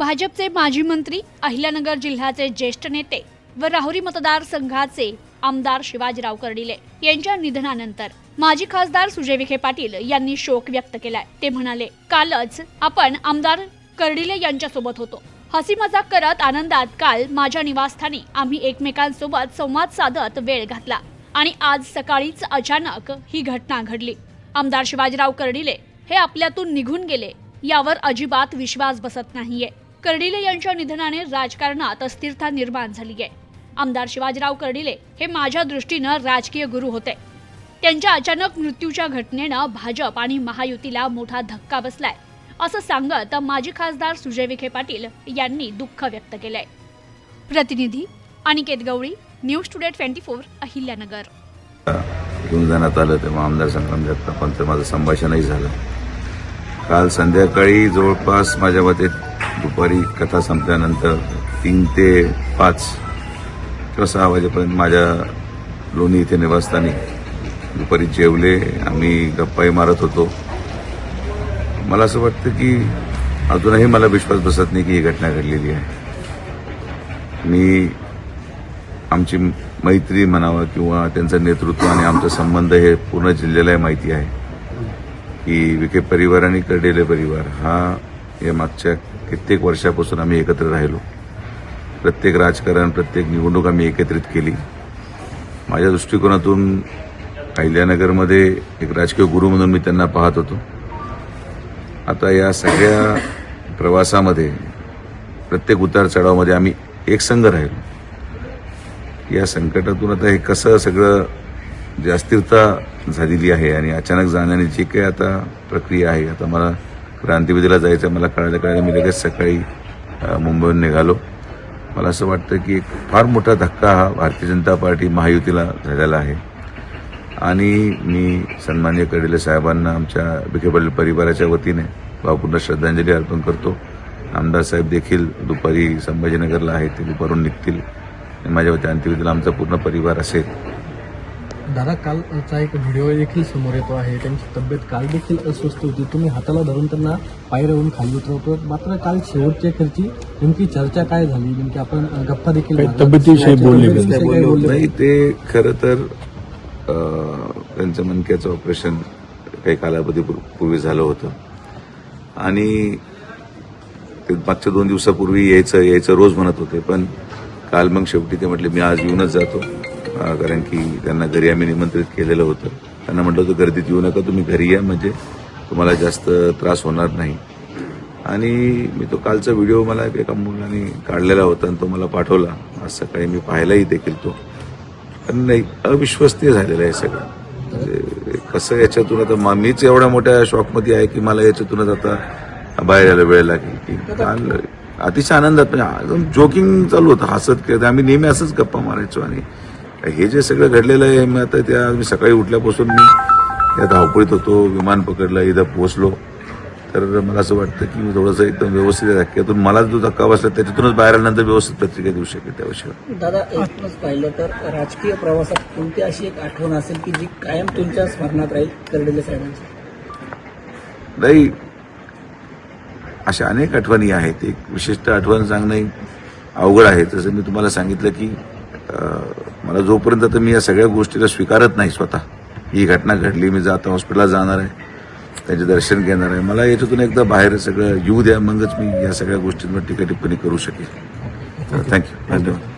भाजपचे माजी मंत्री अहिल्यानगर जिल्ह्याचे ज्येष्ठ नेते व राहुरी मतदारसंघाचे आमदार शिवाजीराव कर्डिले यांच्या निधनानंतर माजी खासदार सुजय विखे पाटील यांनी शोक व्यक्त केलाय. ते म्हणाले कालच आपण आमदार कर्डिले यांच्यासोबत होतो. हसी मजाक करत आनंदात काल माझ्या निवासस्थानी आम्ही एकमेकांसोबत संवाद साधत वेळ घातला आणि आज सकाळीच अचानक ही घटना घडली. आमदार शिवाजीराव कर्डिले हे आपल्यातून निघून गेले यावर अजिबात विश्वास बसत नाहीये. कर्डिले यांच्या निधनाने राजकारणात अस्थिरता निर्माण झाली आहे. आमदार शिवाजीराव कर्डिले हे माझ्या दृष्टीनं राजकीय गुरु होते. त्यांच्या अचानक मृत्यूच्या घटनेनं भाजप आणि महायुतीला मोठा धक्का बसलाय असं सांगत माजी खासदार सुजय विखे पाटील यांनी दुःख व्यक्त केलंय. प्रतिनिधी Aniket Gawali news today twenty four Ahilyanagar. घेऊन जाण्यात आलं तेव्हा आमदार संग्राम जगतापांचं माझं संभाषणही झालं. काल संध्याकाळी जवळपास माझ्या मते दुपारी कथा संपल्यानंतर तीन ते पाच किंवा सहा वाजेपर्यंत माझ्या लोणी इथे निवासस्थानी. दुपारी जेवले आम्ही गप्पाही मारत होतो. मला असं वाटतं की अजूनही मला विश्वास बसत नाही की ही घटना घडलेली आहे. मी आमची मैत्री म्हणावं किंवा त्यांचं नेतृत्व आणि आमचा संबंध हे पूर्ण जिल्ह्याला माहिती आहे. की विखे परिवार आणि कर्डेले परिवार हा या मागच्या कित्येक वर्षापासून आम्ही एकत्र राहिलो. प्रत्येक राजकारण प्रत्येक निवडणूक आम्ही एकत्रित केली. माझ्या दृष्टिकोनातून अहिल्यानगरमध्ये एक राजकीय गुरु म्हणून मी त्यांना पाहत होतो. आता या सगळ्या प्रवासामध्ये प्रत्येक उतार चढावामध्ये आम्ही एक संघ राहिलो. या संकटातून आता हे कसं सगळं जास्तीरता झालेली आहे आणि अचानक जाण्याची जी काही आता प्रक्रिया आहे आता मला क्रांतिविधीला जायचं मला कळायला कळायला मी लगेच सकाळी मुंबईहून निघालो. मला असं वाटतं की एक फार मोठा धक्का हा भारतीय जनता पार्टी महायुतीला झालेला आहे. आणि मी सन्मान्य कडेले साहेबांना आमच्या विखे पाटील परिवाराच्या वतीने भावपूर्ण श्रद्धांजली अर्पण करतो. आमदार साहेब देखील दुपारी संभाजीनगरला आहेत ते दुपारून निघतील. माझ्या वती अंत्यविधीला आमचा पूर्ण परिवार असेल. दादा कालचा एक व्हिडिओ देखील समोर येतो आहे. त्यांची तब्येत काल देखील अस्वस्थ होती. तुम्ही हाताला धरून त्यांना पायऱ्यावरून खाली उतरवतो मात्र काल शेवटच्या खर्ची नेमकी चर्चा काय झाली? नेमकी आपण गप्पा देखील. तब्येतीविषयी बोलले नाही. ते खरं तर त्यांचं मणक्याचं ऑपरेशन काही कालावधी पूर- पूर्वी झालं होतं. आणि ते मागच्या दोन दिवसापूर्वी यायचं यायचं रोज म्हणत होते. पण काल मग शेवटी ते म्हटले मी आज येऊनच जातो. कारण की त्यांना घरी आम्ही निमंत्रित केलेलं होतं. त्यांना म्हटलं होतं गर्दीत येऊ नका तुम्ही घरी या म्हणजे तुम्हाला जास्त त्रास होणार नाही. आणि मी तो कालचा व्हिडिओ मला एका मुलाने काढलेला होता आणि तो मला पाठवला. आज सकाळी मी पाहिलाही देखील तो. पण नाही अविश्वसनीय झालेलं आहे सगळं. म्हणजे कसं याच्यातून आता मा- मीच एवढ्या मोठ्या शॉकमध्ये आहे की मला याच्यातूनच आता बाहेर यायला वेळ लागेल. की काल अतिशय आनंदात म्हणजे जोकिंग चालू होतं हसत खेळत. आम्ही नेहमी असंच गप्पा मारायचो आणि हे जे सगळं घडलेलं आहे मी आता त्या मी सकाळी उठल्यापासून मी त्या धावपळीत होतो विमान पकडलं इथं पोहोचलो. तर मला असं वाटतं की मी थोडंसं एकदम व्यवस्थित धक्क्यातून मला जो धक्का बसला त्याच्यातूनच बाहेर आल्यानंतर व्यवस्थित पत्रिका देऊ शकेल त्या विषयावर दादा एकूणच पाहिलं तर राजकीय प्रवासात कोणती अशी एक आठवण असेल की जी कायम तुमच्या स्मरणात राहील कर्डिले साहेबांची? नाही अशा अनेक आठवणी आहेत. एक विशिष्ट आठवण सांगणं अवघड आहे. जसं मी तुम्हाला सांगितलं की मला जोपर्यंत तर मी या सगळ्या गोष्टीला स्वीकारत नाही स्वतः ही घटना घडली मी जाता हॉस्पिटलला जाणार आहे त्यांचे दर्शन घेणार आहे मला याच्यातून एकदा बाहेर सगळं येऊ द्या मगच मी या सगळ्या गोष्टींवर टीका टिप्पणी करू शकेल थँक्यू धन्यवाद.